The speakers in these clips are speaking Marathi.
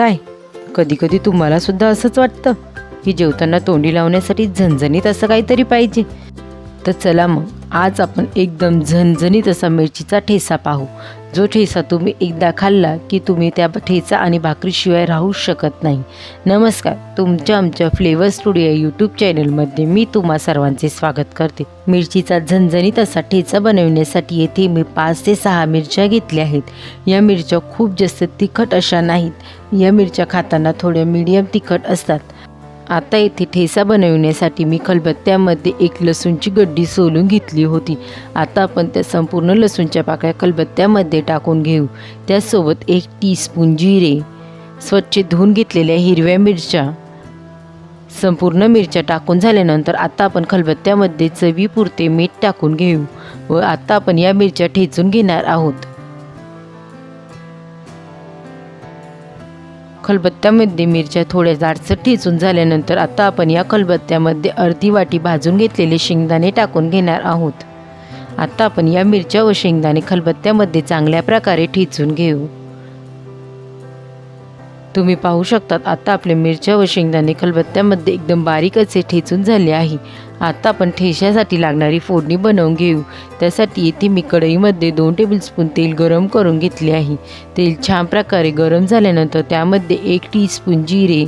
काय? कधी कधी तुम्हाला सुद्धा असंच वाटतं की जेवताना तोंडी लावण्यासाठी झणझणीत असं काहीतरी पाहिजे. तर चला मग आज आपण एकदम झणझणीत असा मिरचीचा ठेसा पाहू. जो ठेचा तुम्ही एकदा खाल्ला की तुम्ही त्या ठेचा आणि भाकरीशिवाय राहूच शकत नाही. नमस्कार तुमच्या आमच्या फ्लेवर स्टुडिओ यूट्यूब चॅनलमध्ये मी तुम्हा सर्वांचे स्वागत करते. मिरचीचा झणझणीत असा ठेचा बनवण्यासाठी येथे मी पाच ते सहा मिरच्या घेतल्या आहेत. या मिरच्या खूप जास्त तिखट अशा नाहीत. या मिरच्या खाताना थोड्या मीडियम तिखट असतात. आता येथे ठेसा बनवण्यासाठी मी खलबत्त्यामध्ये एक लसूणची गड्डी सोलून घेतली होती. आता आपण त्या संपूर्ण लसूणच्या पाकळ्या खलबत्त्यामध्ये टाकून घेऊ. त्यासोबत एक टीस्पून जिरे स्वच्छ धुवून घेतलेल्या हिरव्या मिरच्या संपूर्ण मिरच्या टाकून झाल्यानंतर आता आपण खलबत्त्यामध्ये चवीपुरते मीठ टाकून घेऊ व आता आपण या मिरच्या ठेचून घेणार आहोत. खलबत्त्यामध्ये मिरच्या थोड्या जाडसर ठेचून झाल्यानंतर आता आपण या खलबत्त्यामध्ये अर्धी वाटी भाजून घेतलेले शेंगदाणे टाकून घेणार आहोत. आता आपण या मिरच्या व शेंगदाणे खलबत्त्यामध्ये चांगल्या प्रकारे ठेचून घेऊ. तुम्ही पाहू शकतात आता आपले मिरच्या व शेंगदाणे खलबत्त्यामध्ये एकदम बारीक असे ठेचून झाले आहे. आता आपण ठेश्यासाठी लागणारी फोडणी बनवून घेऊ. त्यासाठी येथे मी कढईमध्ये दोन टेबलस्पून तेल गरम करून घेतले आहे. तेल छान प्रकारे गरम झाल्यानंतर त्यामध्ये एक टीस्पून जिरे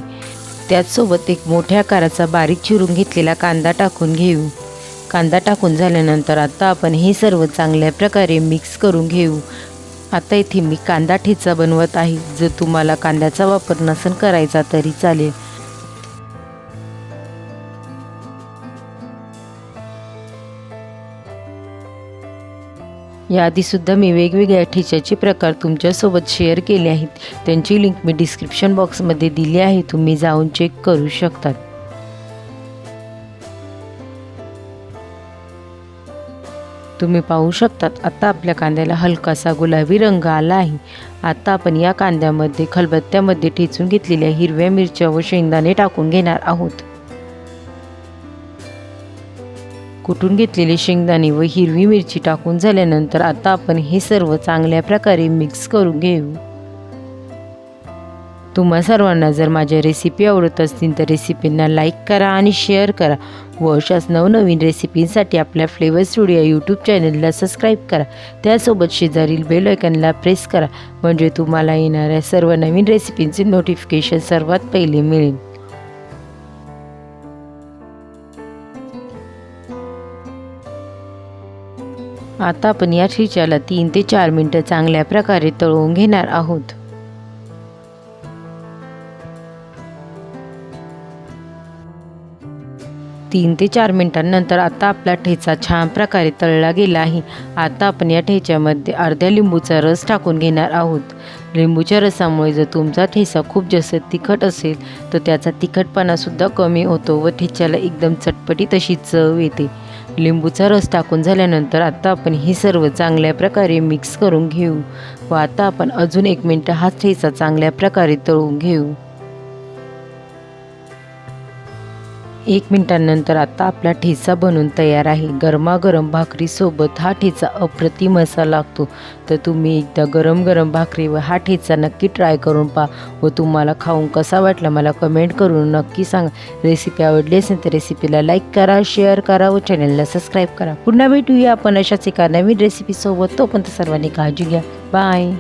त्याचसोबत एक मोठ्या आकाराचा बारीक चिरून घेतलेला कांदा टाकून घेऊ. कांदा टाकून झाल्यानंतर आता आपण हे सर्व चांगल्या प्रकारे मिक्स करून घेऊ. आता इथे मी कांदा ठेचा बनवत आहे. जर तुम्हाला कांद्याचा वापर नसन करायचा तरी चालेल. याआधीसुद्धा मी वेगवेगळ्या ठेच्याचे प्रकार तुमच्यासोबत शेअर केले आहेत. त्यांची लिंक मी डिस्क्रिप्शन बॉक्समध्ये दिली आहे. तुम्ही जाऊन चेक करू शकतात. तुम्ही पाहू शकतात आता आपल्या कांद्याला हलकासा गुलाबी रंग आला आहे. आता आपण या कांद्यामध्ये खलबत्त्यामध्ये ठेचून घेतलेल्या हिरव्या मिरच्या व शेंगदाणे टाकून घेणार आहोत. कुटून घेतलेले शेंगदाणे व हिरवी मिरची टाकून झाल्यानंतर आता आपण हे सर्व चांगल्या प्रकारे मिक्स करून घेऊ. तुम्हा सर्वांना जर माझ्या रेसिपी आवडत असतील तर रेसिपींना लाईक करा आणि शेअर करा व अशाच नवनवीन रेसिपींसाठी आपल्या फ्लेवर स्टुडिओ यूट्यूब चॅनलला सबस्क्राईब करा. त्यासोबत शेजारील बेल आयकनला प्रेस करा. म्हणजे तुम्हाला येणाऱ्या सर्व नवीन रेसिपींचे नोटिफिकेशन सर्वात पहिले मिळेल. आता आपण या ठिच्याला तीन ते चार मिनटं चांगल्या प्रकारे तळवून घेणार आहोत. तीन ते चार मिनटांनंतर आता आपला ठेचा छान प्रकारे तळला गेला आहे. आता आपण या ठेच्यामध्ये अर्ध्या लिंबूचा रस टाकून घेणार आहोत. लिंबूच्या रसामुळे जर तुमचा ठेचा खूप जास्त तिखट असेल तर त्याचा तिखटपणासुद्धा कमी होतो व ठेच्याला एकदम चटपटीत अशी चव येते. लिंबूचा रस टाकून झाल्यानंतर आता आपण हे सर्व चांगल्या प्रकारे मिक्स करून घेऊ व आता आपण अजून एक मिनटं हा ठेचा चांगल्या प्रकारे तळून घेऊ. एक मिनिटांनंतर आता आपला ठेचा बनून तयार आहे. गरमागरम भाकरीसोबत हा ठेचा अप्रतिम असा लागतो. तर तुम्ही एकदा गरम गरम भाकरी व हा ठेचा नक्की ट्राय करून पहा व तुम्हाला खाऊन कसा वाटला मला कमेंट करून नक्की सांगा. रेसिपी आवडली असेल तर रेसिपीला लाईक करा शेअर करा व चॅनलला सबस्क्राईब करा. पुन्हा भेटूया आपण अशाच एका नवीन रेसिपीसोबत तोपर्यंत सर्वांनी काळजी घ्या. बाय.